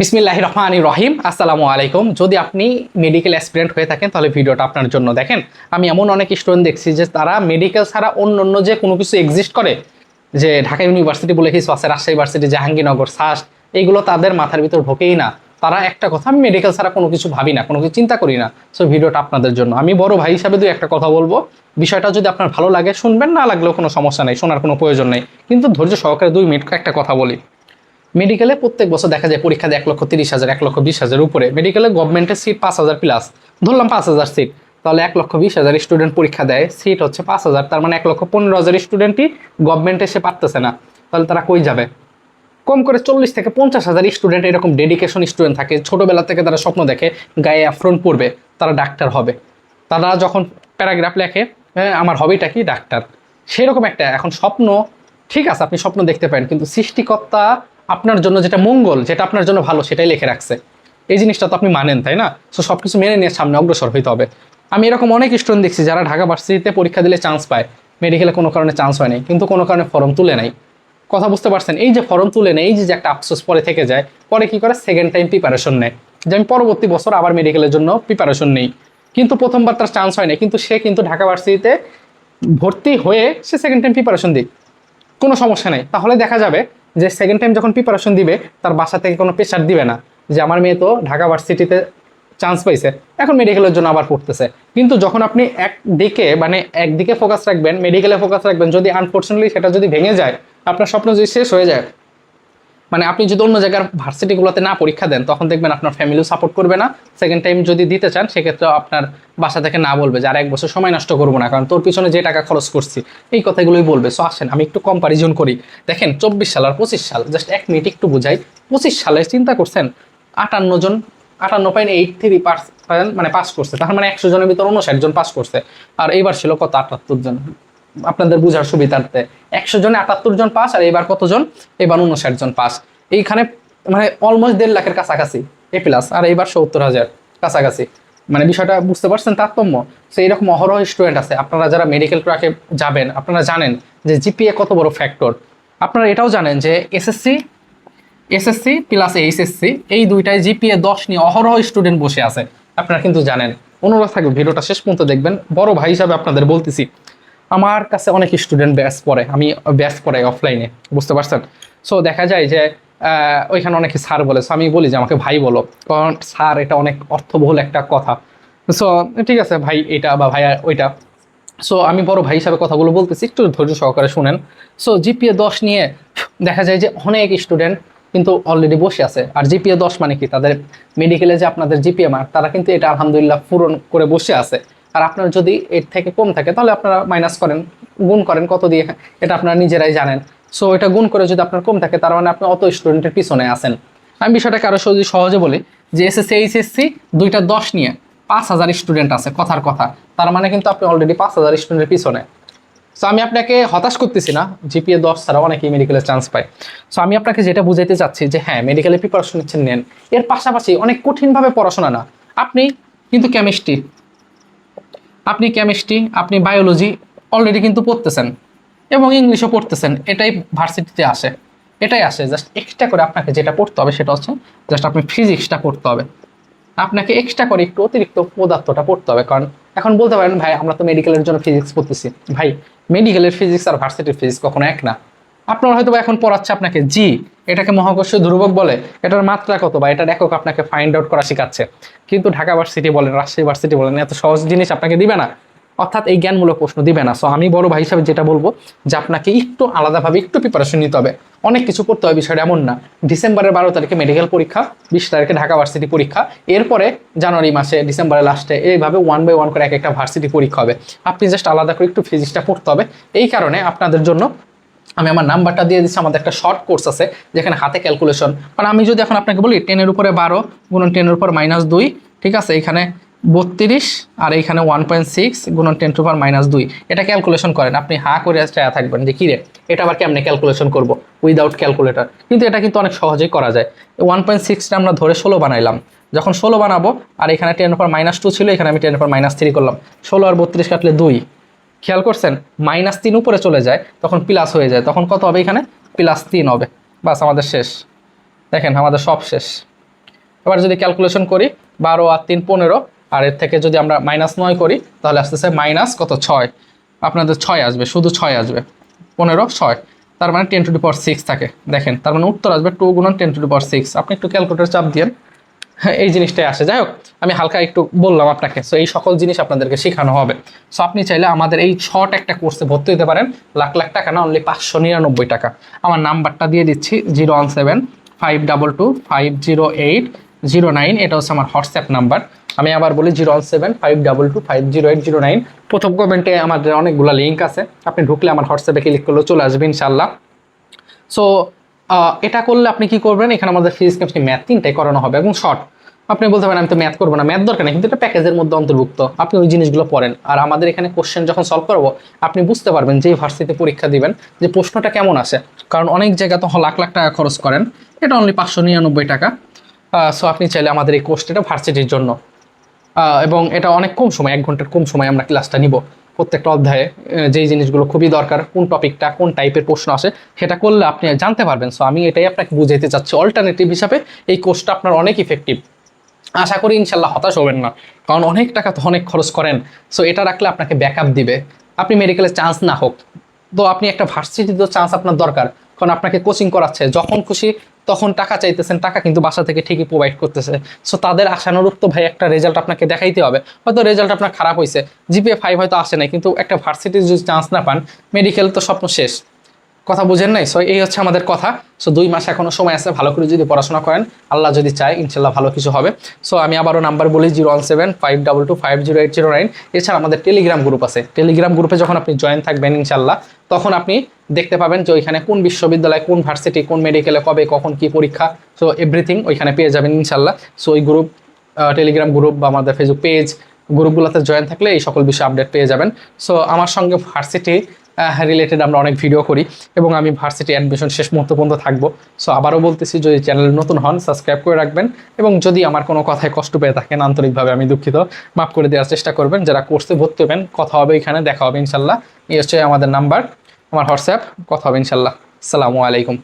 বিসমিল্লাহ রহমান রহিম। আসসালামু আলাইকুম। যদি আপনি মেডিকেল অ্যাসপিরেন্ট হয়ে থাকেন, তাহলে ভিডিওটা আপনার জন্য দেখেন। আমি এমন অনেক স্টুডেন্ট দেখছি যে তারা মেডিকেল ছাড়া অন্য অন্য যে কোনো কিছু এক্সিস্ট করে, যে ঢাকা ইউনিভার্সিটি বলে কিছু আছে, রাজশাহী ইউনিভার্সিটি জাহাঙ্গীরনগর সাস্ট এইগুলো তাদের মাথার ভিতর ঢোকেই না। তারা একটা কথা, আমি মেডিকেল ছাড়া কোনো কিছু ভাবি না, কোনো কিছু চিন্তা করি না। সো ভিডিওটা আপনাদের জন্য। আমি বড় ভাই হিসাবে দুই একটা কথা বলব। বিষয়টা যদি আপনার ভালো লাগে, শুনবেন, না লাগলেও কোনো সমস্যা নেই, শোনার কোনো প্রয়োজন নেই। কিন্তু ধৈর্য সহকারে দুই মিনিট একটা কথা বলি। মেডিকেলে প্রত্যেক বছর দেখা যায় পরীক্ষা দেয় এক লক্ষ তিরিশ হাজার, এক লক্ষ বিশ হাজার উপরে। মেডিকেলে গভর্নমেন্টের সিট পাঁচ হাজার প্লাস ধরলাম পাঁচ হাজার সিট তাহলে এক লক্ষ বিশ হাজার স্টুডেন্ট পরীক্ষা দেয়। সিট হচ্ছে পাঁচ হাজার, তার মানে এক লক্ষ পনেরো হাজার স্টুডেন্টই গভর্নমেন্টে সে পারতেছে না। তাহলে তারা কই যাবে? কম করে চল্লিশ থেকে পঞ্চাশ হাজার স্টুডেন্ট এরকম ডেডিকেশন স্টুডেন্ট থাকে। ছোটোবেলা থেকে তারা স্বপ্ন দেখে, গায়ে অ্যাফ্রন পড়বে তারা ডাক্তার হবে। তারা যখন প্যারাগ্রাফ লেখে আমার হবিটা কি? ডাক্তার। সেরকম একটা এখন স্বপ্ন, ঠিক আছে, আপনি স্বপ্ন দেখতে পারেন, কিন্তু সৃষ্টিকর্তা আপনার জন্য যেটা মঙ্গল, যেটা আপনার জন্য ভালো, সেটাই লিখে রাখছে। এই জিনিসটা তো আপনি মানেন, তাই না? সো সব কিছু মেনে নিয়ে সামনে অগ্রসর হইতে হবে। আমি এরকম অনেক স্টুডেন্ট দেখছি যারা ঢাকা ভার্সিটিতে পরীক্ষা দিলে চান্স পায়। মেডিকেলে কোনো কারণে চান্স হয় নাই, কিন্তু কোনো কারণে ফর্ম তুলে নাই। কথা বুঝতে পারছেন? এই যে ফর্ম তুলে নেয়, এই যে একটা আফসোস পরে থেকে যায়, পরে কি করে? সেকেন্ড টাইম প্রিপারেশন নেয়। যে আমি পরবর্তী বছর আবার মেডিকেলের জন্য প্রিপারেশন নেই। কিন্তু প্রথমবার তার চান্স হয় না কিন্তু সে কিন্তু ঢাকা ভার্সিটিতে ভর্তি হয়ে সে সেকেন্ড টাইম প্রিপারেশন দিক। কোনো সমস্যা নেই। তাহলে দেখা যাবে যে সেকেন্ড টাইম যখন প্রিপারেশন দিবে, তার বাসা থেকে কোনো প্রেশার দিবে না। যে আমার মেয়ে তো ঢাকা ভার্সিটিতে চান্স পাইছে। এখন মেডিকেলের জন্য আবার পড়তেছে। কিন্তু যখন আপনি একদিকে মানে একদিকে ফোকাস রাখবেন মেডিকেলে ফোকাস রাখবেন, যদি আনফর্চুনেটলি সেটা যদি ভেঙে যায়, আপনার স্বপ্ন যদি শেষ হয়ে যায় মানে আপনি যদি অন্য জায়গার ভার্সিটিগুলোতে না পরীক্ষা দেন, তখন দেখবেন আপনার ফ্যামিলিও সাপোর্ট করবে না। সেকেন্ড টাইম যদি দিতে চান, সেক্ষেত্রে আপনার বাসা থেকে না বলবে যে, আর, এক বছর সময় নষ্ট করব না, কারণ তোর পিছনে যে টাকা খরচ করছি, এই কথাগুলোই বলবে। সো আসেন, আমি একটু কম্পারিজন করি। দেখেন, চব্বিশ সাল আর পঁচিশ সাল জাস্ট এক মিনিট একটু বুঝাই। পঁচিশ সালে চিন্তা করছেন, আটান্ন জন, আটান্ন পয়েন্ট এইট থ্রি পার্সেন্ট মানে পাস করছে। তার মানে একশো জনের ভিতর উনষাট জন পাস করছে। আর এইবার ছিল কত? আটাত্তর জন। আপনাদের বোঝার সুবিধার্থে। একশো জনে, আটাত্তর জন পাস, আর এবার কতজন? এবার উনষাট জন পাস। এইখানে মানে অলমোস্ট দেড় লাখের কাছাকাছি এ প্লাস আর এইবার সত্তর হাজার কাছাকাছি। মানে বিষয়টা বুঝতে পারছেন? তারতম্য। সো এইরকম অহরহ স্টুডেন্ট আছে। আপনারা যারা মেডিকেল ট্র্যাকে যাবেন, আপনারা জানেন যে জিপিএ কত বড় ফ্যাক্টর আপনারা এটাও জানেন যে এসএসসি এসএসসি প্লাস এইচএসসি এই দুইটায় জিপিএ দশ নিয়ে অহরহ স্টুডেন্ট বসে আছে। আপনারা কিন্তু জানেন। অনুরোধ থাকবে, ভিডিওটা শেষ পর্যন্ত দেখবেন। বড় ভাই হিসাবে আপনাদের বলতেছি আমার কাছে অনেক স্টুডেন্ট ব্যাচ পড়ে, আমি ব্যাচ পড়াই অফলাইনে বুঝতে পারছেন? সো দেখা যায় যে ওইখানে অনেকে স্যার বলে সো আমি বলি যে, আমাকে ভাই বলো। কারণ স্যার এটা অনেক অর্থবহুল একটা কথা। সো ঠিক আছে, ভাই এটা বা ভাই ওইটা। সো আমি বড় ভাই হিসাবে কথাগুলো বলতেছি, একটু ধৈর্য সহকারে শুনেন। সো জিপিএ দশ নিয়ে, দেখা যায় যে, অনেক স্টুডেন্ট কিন্তু অলরেডি বসে আছে। আর জিপিএ দশ মানে কি? তাদের মেডিকেলে যে আপনাদের জিপিএ মার্ক তারা কিন্তু এটা আলহামদুলিল্লাহ পূরণ করে বসে আছে। আর আপনার যদি এর থেকে কম থাকে, তাহলে আপনারা মাইনাস করেন, গুণ করেন কত দিয়ে, এটা আপনারা নিজেরাই জানেন। সো এটা গুণ করে যদি আপনার কম থাকে, তার মানে আপনি অত স্টুডেন্টের পিছনে আসেন আমি বিষয়টাকে আরও সহজে সহজে বলি, যে এসএসসি এইচএসসি দুইটা দশ নিয়ে পাঁচ হাজার স্টুডেন্ট আছে, কথার কথা। তার মানে কিন্তু আপনি অলরেডি পাঁচ হাজার স্টুডেন্টের পিছনে। সো আমি আপনাকে হতাশ করতেছি না জিপিএ দশ ছাড়া অনেকেই মেডিকেলের চান্স পায়। সো আমি আপনাকে যেটা বুঝাইতে চাচ্ছি, যে হ্যাঁ মেডিকেলের প্রিপারেশন নিচ্ছেন, নেন। এর পাশাপাশি অনেক কঠিনভাবে পড়াশোনা না। আপনি কিন্তু কেমিস্ট্রি আপনি কেমিস্ট্রি আপনি বায়োলজি অলরেডি কিন্তু পড়তেছেন এবং ইংলিশও পড়তেছেন, এটাই ভার্সিটিতে আসে। এটাই আসে জাস্ট এক্সট্রা করে আপনাকে যেটা পড়তে হবে সেটা হচ্ছে জাস্ট আপনি ফিজিক্সটা পড়তে হবে। আপনাকে এক্সট্রা করে একটু অতিরিক্ত পদার্থটা পড়তে হবে, কারণ এখন বলতে পারেন, ভাই, আমরা তো মেডিকেলের জন্য ফিজিক্স পড়তেছি। ভাই মেডিকেলের ফিজিক্স আর ভার্সিটির ফিজিক্স কখনো এক না। আপনার হয়তো এখন পড়াচ্ছে আপনাকে জি এটাকে মহাকর্ষ ধ্রুবক বলে। এটার মাত্রা কত? বা এটার একক আপনাকে ফাইন্ড আউট করা শেখাচ্ছে। কিন্তু ঢাকা ভার্সিটি বলেন, রাজশাহী ভার্সিটি বলেন, এত সহজ জিনিস আপনাকে দিবে না। অর্থাৎ এই জ্ঞানমূলক প্রশ্ন দিবে না। সো আমি বড় ভাই হিসাবে যেটা বলব, যে আপনাকে একটু আলাদাভাবে একটু প্রিপারেশন নিতে হবে। অনেক কিছু করতে হবে, বিষয়টা এমন না। ডিসেম্বরের বারো তারিখে মেডিকেল পরীক্ষা, বিশ তারিখে ঢাকা ভার্সিটি পরীক্ষা। এরপরে জানুয়ারি মাসে, ডিসেম্বরের লাস্টে এইভাবে ওয়ান বাই ওয়ান করে এক একটা ভার্সিটি পরীক্ষা হবে। আপনি জাস্ট আলাদা করে একটু ফিজিক্সটা পড়তে হবে। এই কারণে আপনাদের জন্য আমি আমার নাম্বারটা দিয়ে দিচ্ছি, আমাদের একটা শর্ট কোর্স আছে, যেখানে হাতে ক্যালকুলেশন মানে আমি যদি এখন আপনাকে বলি টেনের উপরে বারো গুণন টেনের উপর মাইনাস দুই, ঠিক আছে? এখানে বত্রিশ, আর এইখানে ওয়ান পয়েন্ট সিক্স গুণন টেন টু পাওয়ার মাইনাস দুই। এটা ক্যালকুলেশন করেন, আপনি হা করে চায়া থাকবেন যে কিরে এটা আবার কেমনে ক্যালকুলেশন করব? উইদাউট ক্যালকুলেটর কিন্তু এটা কিন্তু অনেক সহজেই করা যায়। ওয়ান পয়েন্ট সিক্সটা আমরা ধরে ষোলো বানাইলাম। যখন ষোলো বানাবো, আর এখানে টেন উপর মাইনাস টু ছিল, এখানে আমি টেন উপর মাইনাস থ্রি করলাম। ষোলো আর বত্রিশ কাটলে দুই। খেয়াল করছেন? মাইনাস তিন উপরে চলে যায়, তখন প্লাস হয়ে যায়। তখন কত হবে এখানে? প্লাস তিন হবে। বাস, আমাদের শেষ। দেখেন, আমাদের সব শেষ। এবার যদি ক্যালকুলেশন করি, বারো আর তিন পনেরো, আর এর থেকে যদি আমরা মাইনাস নয় করি, তাহলে আসতেছে মাইনাস কত? ছয়। আপনাদের ছয় আসবে, শুধু ছয় আসবে। পনেরো, ছয়। তার মানে ten to the power six থাকে। দেখেন, তার মানে উত্তর আসবে টু গুণন ten to the power six আপনি একটু ক্যালকুলেটার চাপ দিয়েন। হ্যাঁ এই জিনিসটাই আসে। যাই হোক, আমি হালকা একটু বললাম আপনাকে। সো এই সকল জিনিস আপনাদেরকে শেখানো হবে। সো আপনি চাইলে আমাদের এই শর্ট একটা কোর্সে ভর্তি হতে পারেন। লাখ লাখ টাকা না অনলি পাঁচশো নিরানব্বই টাকা। আমার নাম্বারটা দিয়ে দিচ্ছি, zero one seven, five double two, five zero eight, zero nine. এটা হচ্ছে আমার হোয়াটসঅ্যাপ নাম্বার। আমি আবার বলি zero one seven, five double two, five zero eight, zero nine. প্রথম কমেন্টে আমাদের অনেকগুলো লিঙ্ক আছে। আপনি ঢুকলে আমার হোয়াটসঅ্যাপে ক্লিক করলেও চলে আসবে ইনশাল্লাহ সো এটা করলে আপনি কি করবেন? এখানে আমাদের ফিজিক্স কেমিস্ট্রি ম্যাথ তিনটাই করানো হবে এবং শর্ট আপনি বলতে পারেন, আমি তো ম্যাথ করব না ম্যাথ দরকার নেই। কিন্তু এটা প্যাকেজের মধ্যে অন্তর্ভুক্ত। আপনি ওই জিনিসগুলো পড়েন। আর আমাদের এখানে কোশ্চেন যখন সলভ করব, আপনি বুঝতে পারবেন যে ভার্সিটিতে পরীক্ষা দিবেন যে প্রশ্নটা কেমন আছে কারণ অনেক জায়গা তো লাখ লাখ টাকা খরচ করেন। এটা অনলি পাঁচশো নিরানব্বই টাকা। সো আপনি চাইলে আমাদের এই কোর্সটা ভার্সিটির জন্য। এবং এটা অনেক কম সময়, এক ঘণ্টার কম সময় আমরা ক্লাসটা নিব। প্রত্যেকটা অধ্যায়ে যেই জিনিসগুলো খুবই দরকার, কোন টপিকটা, কোন টাইপের প্রশ্ন আসে, সেটা করলে আপনি জানতে পারবেন। সো আমি এটাই আপনাকে বুঝাইতে চাচ্ছি। অল্টারনেটিভ হিসাবে এই কোর্সটা আপনার অনেক ইফেক্টিভ আশা করি ইনশাল্লাহ হতাশ হবেন না, কারণ অনেক টাকা তো অনেক খরচ করেন। সো এটা রাখলে আপনাকে ব্যাকআপ দিবে। আপনি মেডিকেলের চান্স না হোক। তো আপনি একটা ভার্সিটি তো চান্স আপনার দরকার, কারণ আপনাকে কোচিং করাচ্ছে। যখন খুশি তখন টাকা চাইতেছেন, টাকা কিন্তু বাসা থেকে ঠিকই প্রোভাইড করতেছে। সো তাদের আশানুরূপ তো ভাই একটা রেজাল্ট আপনাকে দেখাইতে হবে। হয়তো রেজাল্ট আপনার খারাপ হয়েছে জিপিএ ফাইভ হয়তো আসে নাই, কিন্তু একটা ভার্সিটির যদি চান্স না পান মেডিকেল তো স্বপ্ন শেষ। কথা বুঝেন নাই? সো এই হচ্ছে আমাদের কথা। সো দুই মাস এখনও সময় আছে, ভালো করে যদি পড়াশোনা করেন, আল্লাহ যদি চায়, ইনশাল্লাহ ভালো কিছু হবে। সো আমি আবারও নাম্বার বলি zero one seven five double two five zero eight zero nine এছাড়া আমাদের টেলিগ্রাম গ্রুপ আছে। টেলিগ্রাম গ্রুপে যখন আপনি জয়েন থাকবেন, ইনশাল্লাহ, তখন আপনি দেখতে পাবেন যে ওইখানে কোন বিশ্ববিদ্যালয়, কোন ভার্সিটি, কোন মেডিকেলে, কবে, কখন কি পরীক্ষা। সো এভরিথিং ওইখানে পেয়ে যাবেন, ইনশাল্লাহ। সো ওই গ্রুপ টেলিগ্রাম গ্রুপ বা আমাদের ফেসবুক পেজ গ্রুপগুলোতে জয়েন থাকলে এই সকল বিষয়ে আপডেট পেয়ে যাবেন। সো আমার সঙ্গে ভার্সিটি রিলেটেড আমরা অনেক ভিডিও করি এবং আমি ভার্সিটি অ্যাডমিশন শেষ মুহূর্ত পর্যন্ত থাকব। সো আবারও বলতেছি, যদি চ্যানেল নতুন হন সাবস্ক্রাইব করে রাখবেন এবং যদি আমার কোনো কথায় কষ্ট পেয়ে থাকেন, আন্তরিকভাবে আমি দুঃখিত। মাফ করে দেওয়ার চেষ্টা করবেন, যারা কোর্সে ভর্তি হবেন, কথা হবে এখানে, দেখা হবে ইনশাল্লাহ। হচ্ছে আমাদের নাম্বার আমার হোয়াটসঅ্যাপ কথা হবে ইনশাল্লাহ। আসসালামু আলাইকুম।